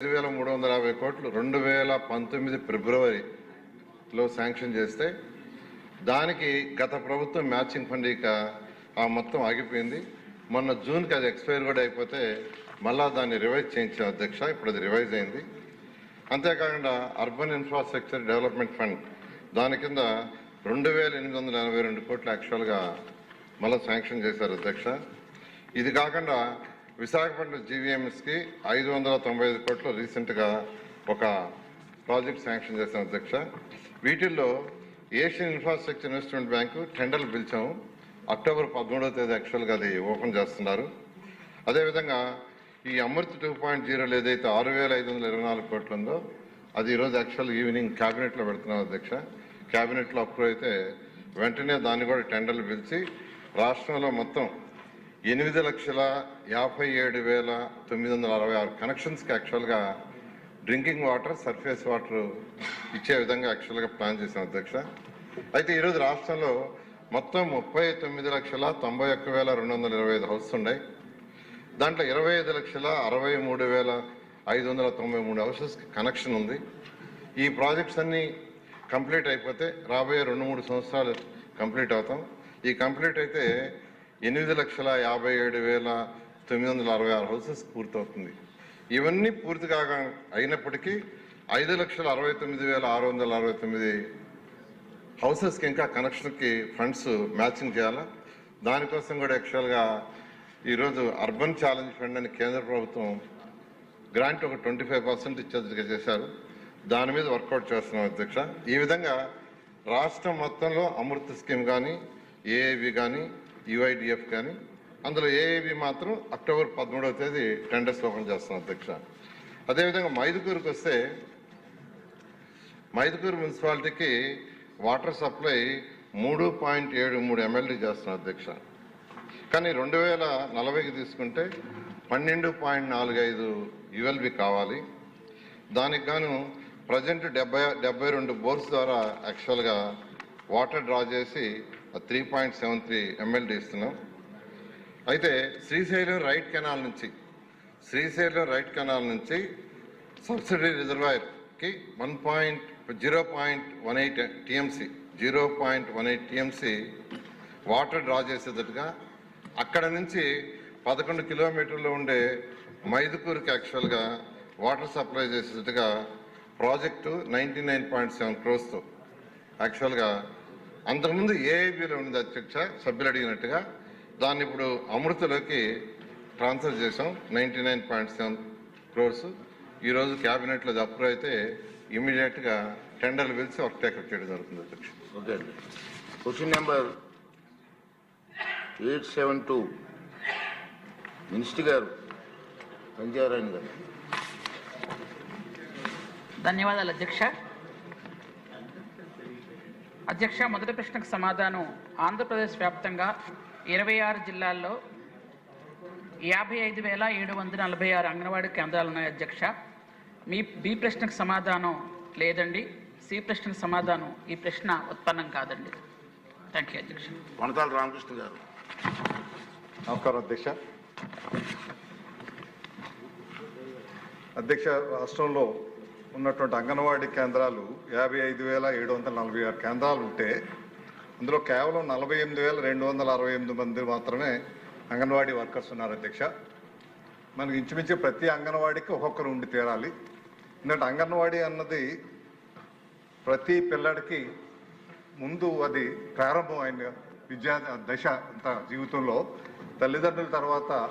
ఐదు వేల మూడు వందల యాభై కోట్లు రెండు వేల పంతొమ్మిది ఫిబ్రవరిలో శాంక్షన్ చేస్తే దానికి గత ప్రభుత్వం మ్యాచింగ్ ఫండ్ ఇక ఆ మొత్తం ఆగిపోయింది. మొన్న జూన్కి అది ఎక్స్పైర్ కూడా అయిపోతే మళ్ళా దాన్ని రివైజ్ చేయించిన అధ్యక్ష ఇప్పుడు అది రివైజ్ అయింది. అంతేకాకుండా అర్బన్ ఇన్ఫ్రాస్ట్రక్చర్ డెవలప్మెంట్ ఫండ్ దాని కింద రెండు వేల ఎనిమిది వందల ఎనభై రెండు కోట్లు యాక్చువల్గా మళ్ళీ శాంక్షన్ చేశారు అధ్యక్ష. ఇది కాకుండా విశాఖపట్నం జీవీఎంఎస్కి ఐదు వందల తొంభై ఐదు కోట్లు రీసెంట్గా ఒక ప్రాజెక్ట్ శాంక్షన్ చేసిన అధ్యక్ష. వీటిల్లో ఏషియన్ ఇన్ఫ్రాస్ట్రక్చర్ ఇన్వెస్ట్మెంట్ బ్యాంకు టెండర్లు పిలిచాము అక్టోబర్ పదమూడవ తేదీ యాక్చువల్గా అది ఓపెన్ చేస్తున్నారు. అదేవిధంగా ఈ అమృత్ టూ పాయింట్ జీరోలో ఏదైతే ఆరు వేల ఐదు వందల ఇరవై నాలుగు కోట్లు ఉందో అది ఈరోజు యాక్చువల్ ఈవినింగ్ క్యాబినెట్లో పెడుతున్నాం అధ్యక్ష. క్యాబినెట్లో అప్రూవ్ అయితే వెంటనే దాన్ని కూడా టెండర్లు పిలిచి రాష్ట్రంలో మొత్తం ఎనిమిది లక్షల యాభై ఏడు వేల తొమ్మిది వందల అరవై ఆరు కనెక్షన్స్కి యాక్చువల్గా డ్రింకింగ్ వాటర్ సర్ఫేస్ వాటర్ ఇచ్చే విధంగా యాక్చువల్గా ప్లాన్ చేసిన అధ్యక్ష. అయితే ఈరోజు రాష్ట్రంలో మొత్తం ముప్పై తొమ్మిది లక్షల తొంభై ఒక్క వేల రెండు వందల ఇరవై ఐదు హౌస్ ఉన్నాయి. దాంట్లో ఇరవై ఐదు లక్షల అరవై మూడు వేల ఐదు వందల తొంభై మూడు హౌసెస్కి కనెక్షన్ ఉంది. ఈ ప్రాజెక్ట్స్ అన్నీ కంప్లీట్ అయిపోతే రాబోయే రెండు మూడు సంవత్సరాలు కంప్లీట్ అవుతాం. ఈ కంప్లీట్ అయితే ఎనిమిది లక్షల యాభై ఏడు వేల తొమ్మిది వందల అరవై ఆరు హౌసెస్ పూర్తవుతుంది. ఇవన్నీ పూర్తి కాగా అయినప్పటికీ ఐదు లక్షల అరవై తొమ్మిది వేల ఆరు వందల అరవై తొమ్మిది హౌసెస్కి ఇంకా కనెక్షన్కి ఫండ్స్ మ్యాచింగ్ చేయాలా? దానికోసం కూడా యాక్చువల్గా ఈరోజు అర్బన్ ఛాలెంజ్ ఫండ్ అని కేంద్ర ప్రభుత్వం గ్రాంట్ ఒక ట్వంటీ ఫైవ్ పర్సెంట్ ఇచ్చేదిగా చేశారు. దాని మీద వర్కౌట్ చేస్తున్నాం అధ్యక్ష. ఈ విధంగా రాష్ట్రం మొత్తంలో అమృత స్కీమ్ కానీ ఏఏబి కానీ యుఐడిఎఫ్ కానీ అందులో ఏఏబి మాత్రం అక్టోబర్ పదమూడవ తేదీ టెండర్స్ ఓపెన్ చేస్తున్నాం అధ్యక్ష. అదేవిధంగా మైదుకూరుకు వస్తే మైదుకూరు మున్సిపాలిటీకి వాటర్ సప్లై మూడు పాయింట్ ఏడు మూడు ఎమ్మెల్యే చేస్తున్నాం అధ్యక్ష. కానీ రెండు వేల నలభైకి తీసుకుంటే పన్నెండు పాయింట్ నాలుగు ఐదు యుఎల్బి కావాలి. దానికి గాను ప్రజెంట్ డెబ్బై డెబ్బై రెండు బోర్స్ ద్వారా యాక్చువల్గా వాటర్ డ్రా చేసి three point seven three MLD ఇస్తున్నాం. అయితే శ్రీశైలం రైట్ కెనాల్ నుంచి శ్రీశైలం రైట్ కెనాల్ నుంచి subsidy రిజర్వాయర్కి one point zero point one eight TMC zero point one eight TMC water draw చేసేటట్టుగా అక్కడ నుంచి పదకొండు కిలోమీటర్లు ఉండే మైదుకూరుకి యాక్చువల్గా water supply చేసేట్టుగా project ninety nine point seven క్రోస్తో యాక్చువల్గా అంతకుముందు ఏఐబిలో ఉంది అధ్యక్ష సభ్యులు అడిగినట్టుగా దాన్ని ఇప్పుడు అమృతలోకి ట్రాన్స్ఫర్ చేసాం ninety nine point seven crores. ఈరోజు క్యాబినెట్లో అది అప్రూవ్ అయితే ఇమీడియట్గా టెండర్లు పిలిచి వర్క్ టేకప్ చేయడం జరుగుతుంది అధ్యక్ష. ఓకే అండి. Question number eight seven two. Minister గారు సంజయరాయణ గారు. ధన్యవాదాలు అధ్యక్ష. అధ్యక్ష మొదటి ప్రశ్నకు సమాధానం ఆంధ్రప్రదేశ్ వ్యాప్తంగా ఇరవై ఆరు జిల్లాల్లో యాభై ఐదు వేల ఏడు వందల నలభై ఆరు అంగన్వాడీ కేంద్రాలు ఉన్నాయి అధ్యక్ష. మీ బి ప్రశ్నకు సమాధానం లేదండి. సి ప్రశ్నకు సమాధానం ఈ ప్రశ్న ఉత్పన్నం కాదండి. థ్యాంక్ యూ అధ్యక్ష. వనతాల రామకృష్ణ గారు. నమస్కారం అధ్యక్ష. అధ్యక్ష రాష్ట్రంలో ఉన్నటువంటి అంగన్వాడీ కేంద్రాలు యాభై ఐదు వేల ఏడు వందల నలభై ఆరు కేంద్రాలు ఉంటే అందులో కేవలం నలభై ఎనిమిది వేల రెండు వందల అరవై ఎనిమిది మంది మాత్రమే అంగన్వాడీ వర్కర్స్ ఉన్నారు అధ్యక్ష. మనకి ఇంచుమించు ప్రతి అంగన్వాడీకి ఒక్కొక్కరు ఉండి తీరాలి. ఎందుకంటే అంగన్వాడీ అన్నది ప్రతి పిల్లడికి ముందు అది ప్రారంభమైన విద్యా దశ అంత జీవితంలో. తల్లిదండ్రుల తర్వాత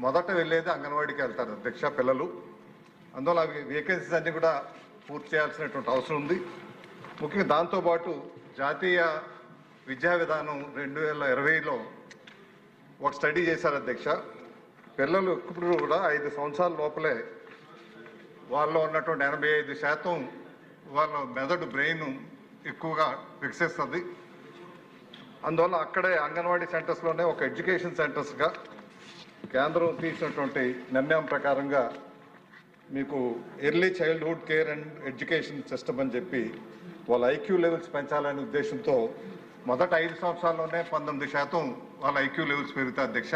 మొదట వెళ్ళేది అంగన్వాడీకి వెళ్తారు అధ్యక్ష పిల్లలు. అందువల్ల అవి వేకెన్సీస్ అన్ని కూడా పూర్తి చేయాల్సినటువంటి అవసరం ఉంది. ముఖ్యంగా దాంతోపాటు జాతీయ విద్యా విధానం రెండు వేల ఇరవైలో ఒక స్టడీ చేశారు అధ్యక్ష. పిల్లలు ఇప్పుడు కూడా ఐదు సంవత్సరాల లోపలే వాళ్ళలో ఉన్నటువంటి ఎనభై ఐదు శాతం వాళ్ళ మెదడు బ్రెయిన్ ఎక్కువగా వికసిస్తుంది అందువల్ల అక్కడే అంగన్వాడీ సెంటర్స్లోనే ఒక ఎడ్యుకేషన్ సెంటర్స్గా కేంద్రం తీసినటువంటి నిర్ణయం ప్రకారంగా మీకు early childhood care and education system అని చెప్పి వాళ్ళ ఐక్యూ లెవెల్స్ పెంచాలనే ఉద్దేశంతో మొదట ఐదు సంవత్సరాల్లోనే పంతొమ్మిది శాతం వాళ్ళ ఐక్యూ లెవెల్స్ పెరుగుతాయి అధ్యక్ష.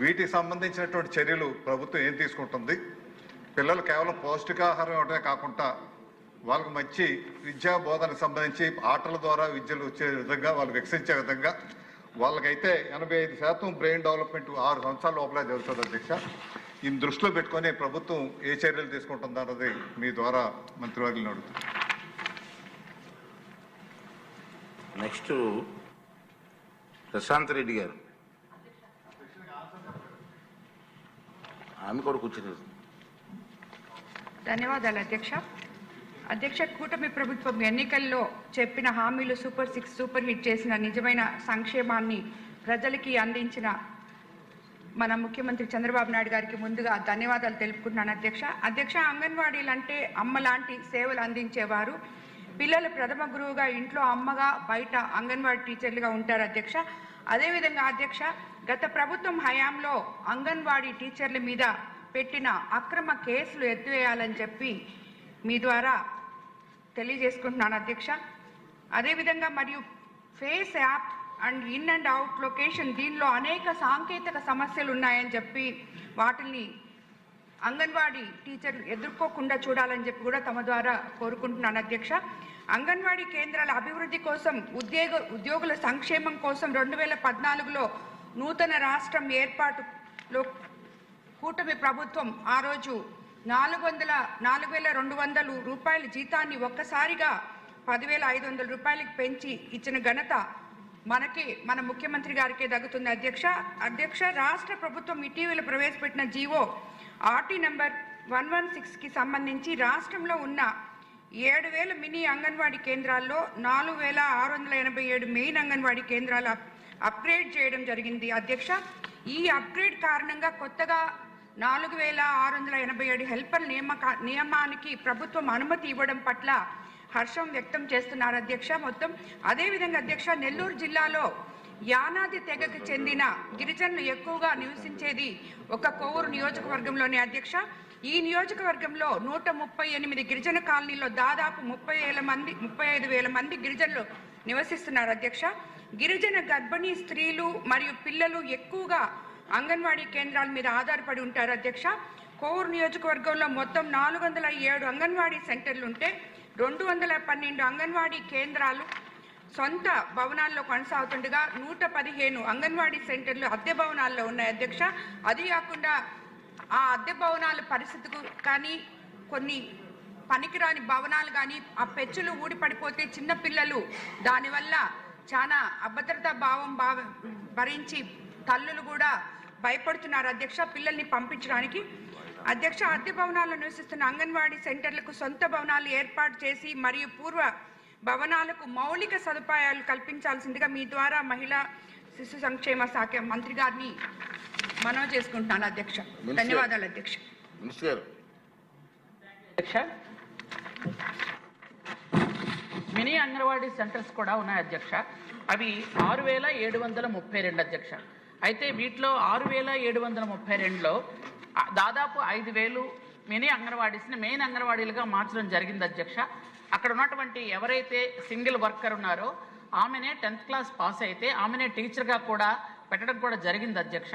వీటికి సంబంధించినటువంటి చర్యలు ప్రభుత్వం ఏం తీసుకుంటుంది? పిల్లలు కేవలం పౌష్టికాహారం ఇవ్వడమే కాకుండా వాళ్ళకి మంచి విద్యా బోధనకు సంబంధించి ఆటల ద్వారా విద్యలు వచ్చే విధంగా వాళ్ళు వికసించే విధంగా వాళ్ళకైతే ఎనభై ఐదు శాతం బ్రెయిన్ డెవలప్మెంట్ ఆరు సంవత్సరాల లోపలే జరుగుతుంది అధ్యక్ష. ఈ దృష్టిలో పెట్టుకొని ప్రభుత్వం ఏ చర్యలు తీసుకుంటుందన్నది మీ ద్వారా మంత్రివర్యులను అడుగుతుంది నెక్స్ట్ ప్రశాంత్ రెడ్డి గారు. ఆమె కూడా కూర్చున్నారు ధన్యవాదాలు అధ్యక్ష. అధ్యక్ష కూటమి ప్రభుత్వం ఎన్నికల్లో చెప్పిన హామీలు సూపర్ సిక్స్ సూపర్ హిట్ చేసిన నిజమైన సంక్షేమాన్ని ప్రజలకి అందించిన మన ముఖ్యమంత్రి చంద్రబాబు నాయుడు గారికి ముందుగా ధన్యవాదాలు తెలుపుకుంటున్నాను అధ్యక్ష. అధ్యక్ష అంగన్వాడీలు అంటే అమ్మ లాంటి సేవలు అందించేవారు. పిల్లల ప్రథమ గురువుగా ఇంట్లో అమ్మగా బయట అంగన్వాడీ టీచర్లుగా ఉంటారు అధ్యక్ష. అదేవిధంగా అధ్యక్ష గత ప్రభుత్వం హయాంలో అంగన్వాడీ టీచర్ల మీద పెట్టిన అక్రమ కేసులు ఎత్తివేయాలని చెప్పి మీ ద్వారా తెలియజేసుకుంటున్నాను అధ్యక్ష. అదేవిధంగా మరియు face app and in and out location దీనిలో అనేక సాంకేతిక సమస్యలు ఉన్నాయని చెప్పి వాటిని అంగన్వాడీ టీచర్ ఎదుర్కోకుండా చూడాలని చెప్పి కూడా తమ ద్వారా కోరుకుంటున్నాను అధ్యక్ష. అంగన్వాడీ కేంద్రాల అభివృద్ధి కోసం ఉద్యోగ ఉద్యోగుల సంక్షేమం కోసం రెండు వేల పద్నాలుగులో నూతన రాష్ట్రం ఏర్పాటులో కూటమి ప్రభుత్వం ఆ రోజు నాలుగు వందల నాలుగు వేల రెండు వందలు రూపాయల జీతాన్ని ఒక్కసారిగా పదివేల ఐదు వందల రూపాయలకి పెంచి ఇచ్చిన ఘనత మనకి మన ముఖ్యమంత్రి గారికే తగ్గుతుంది అధ్యక్ష. అధ్యక్ష రాష్ట్ర ప్రభుత్వం ఇటీవల ప్రవేశపెట్టిన GO RT number one one సిక్స్కి సంబంధించి రాష్ట్రంలో ఉన్న ఏడు వేల మినీ అంగన్వాడీ కేంద్రాల్లో నాలుగు వేల ఆరు వందల ఎనభై ఏడు మెయిన్ అంగన్వాడీ కేంద్రాలు అప్గ్రేడ్ చేయడం జరిగింది అధ్యక్ష. ఈ అప్గ్రేడ్ కారణంగా కొత్తగా నాలుగు వేల ఆరు వందల ఎనభై ఏడు హెల్పర్ నియామక నియమానికి ప్రభుత్వం అనుమతి ఇవ్వడం పట్ల హర్షం వ్యక్తం చేస్తున్నారు అధ్యక్ష. మొత్తం అదేవిధంగా అధ్యక్ష నెల్లూరు జిల్లాలో యానాది తెగకు చెందిన గిరిజనులు ఎక్కువగా నివసించేది ఒక కోవూరు నియోజకవర్గంలోని అధ్యక్ష. ఈ నియోజకవర్గంలో నూట ముప్పై ఎనిమిది గిరిజన కాలనీలో దాదాపు ముప్పై వేల మంది ముప్పై ఐదు వేల మంది గిరిజనులు నివసిస్తున్నారు అధ్యక్ష. గిరిజన గర్భిణీ స్త్రీలు మరియు పిల్లలు ఎక్కువగా అంగన్వాడీ కేంద్రాల మీద ఆధారపడి ఉంటారు అధ్యక్ష. కోవూరు నియోజకవర్గంలో మొత్తం నాలుగు వందల ఏడు అంగన్వాడీ సెంటర్లు ఉంటే రెండు వందల పన్నెండు అంగన్వాడీ కేంద్రాలు సొంత భవనాల్లో కొనసాగుతుండగా నూట పదిహేను అంగన్వాడీ సెంటర్లు అద్దె భవనాల్లో ఉన్నాయి అధ్యక్ష. అది కాకుండా ఆ అద్దె భవనాల పరిస్థితికు కానీ కొన్ని పనికిరాని భవనాలు కానీ ఆ పెచ్చులు ఊడి పడిపోతే దానివల్ల చాలా అభద్రతా భావం భావ భరించి తల్లులు కూడా భయపడుతున్నారు అధ్యక్ష. పిల్లల్ని పంపించడానికి అధ్యక్ష అద్దె భవనాల్లో నివసిస్తున్న అంగన్వాడీ సెంటర్లకు సొంత భవనాలు ఏర్పాటు చేసి మరియు పూర్వ భవనాలకు మౌలిక సదుపాయాలు కల్పించాల్సిందిగా మీ ద్వారా మహిళా శిశు సంక్షేమ శాఖ మంత్రి గారిని మనవి చేసుకుంటున్నాను అధ్యక్ష. ధన్యవాదాలు అధ్యక్ష. మినిస్టర్ గారు. అధ్యక్ష మినీ అంగన్వాడీ సెంటర్స్ కూడా ఉన్నాయి అధ్యక్ష. అవి ఆరు వేల ఏడు వందల ముప్పై రెండు అధ్యక్ష. అయితే వీటిలో ఆరు వేల ఏడు వందల ముప్పై రెండులో దాదాపు ఐదు వేలు మినీ అంగన్వాడీస్ని మెయిన్ అంగన్వాడీలుగా మార్చడం జరిగింది అధ్యక్ష. అక్కడ ఉన్నటువంటి ఎవరైతే సింగిల్ వర్కర్ ఉన్నారో ఆమెనే టెన్త్ క్లాస్ పాస్ అయితే ఆమెనే టీచర్గా కూడా పెట్టడం కూడా జరిగింది అధ్యక్ష.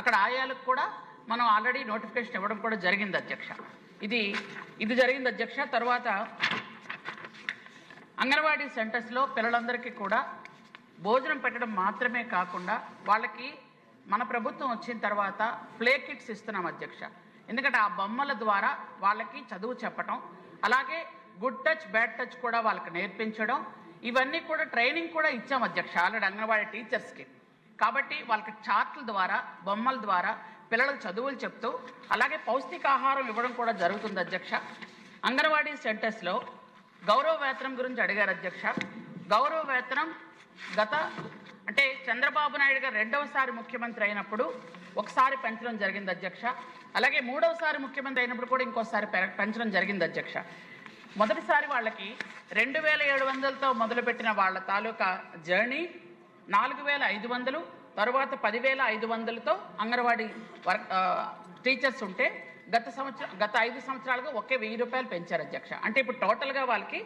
అక్కడ ఆయాలకు కూడా మనం ఆల్రెడీ నోటిఫికేషన్ ఇవ్వడం కూడా జరిగింది అధ్యక్ష. ఇది ఇది జరిగింది అధ్యక్ష. తర్వాత అంగన్వాడీ సెంటర్స్లో పిల్లలందరికీ కూడా భోజనం పెట్టడం మాత్రమే కాకుండా వాళ్ళకి మన ప్రభుత్వం వచ్చిన తర్వాత ప్లే కిట్స్ ఇస్తున్నాం అధ్యక్ష. ఎందుకంటే ఆ బొమ్మల ద్వారా వాళ్ళకి చదువు చెప్పటం అలాగే గుడ్ టచ్ బ్యాడ్ టచ్ కూడా వాళ్ళకి నేర్పించడం ఇవన్నీ కూడా ట్రైనింగ్ కూడా ఇచ్చాం అధ్యక్ష ఆల్రెడీ అంగన్వాడీ టీచర్స్కి. కాబట్టి వాళ్ళకి చార్ట్ల ద్వారా బొమ్మల ద్వారా పిల్లలకు చదువులు చెప్తూ అలాగే పౌష్టికాహారం ఇవ్వడం కూడా జరుగుతుంది అధ్యక్ష. అంగన్వాడీ సెంటర్స్లో గౌరవ వేతనం గురించి అడిగారు అధ్యక్ష. గౌరవ వేతనం గత అంటే చంద్రబాబు నాయుడు గారు రెండవసారి ముఖ్యమంత్రి అయినప్పుడు ఒకసారి పెంచడం జరిగింది అధ్యక్ష. అలాగే మూడవసారి ముఖ్యమంత్రి అయినప్పుడు కూడా ఇంకోసారి పెంచడం జరిగింది అధ్యక్ష. మొదటిసారి వాళ్ళకి రెండు వేల ఏడు వందలతో మొదలుపెట్టిన వాళ్ళ తాలూకా జర్నీ నాలుగు వేల ఐదు వందలు తరువాత పదివేల ఐదు వందలతో అంగన్వాడీ వర్క్ టీచర్స్ ఉంటే గత సంవత్సరం గత ఐదు సంవత్సరాలుగా ఒకే వెయ్యి రూపాయలు పెంచారు అధ్యక్ష. అంటే ఇప్పుడు టోటల్గా వాళ్ళకి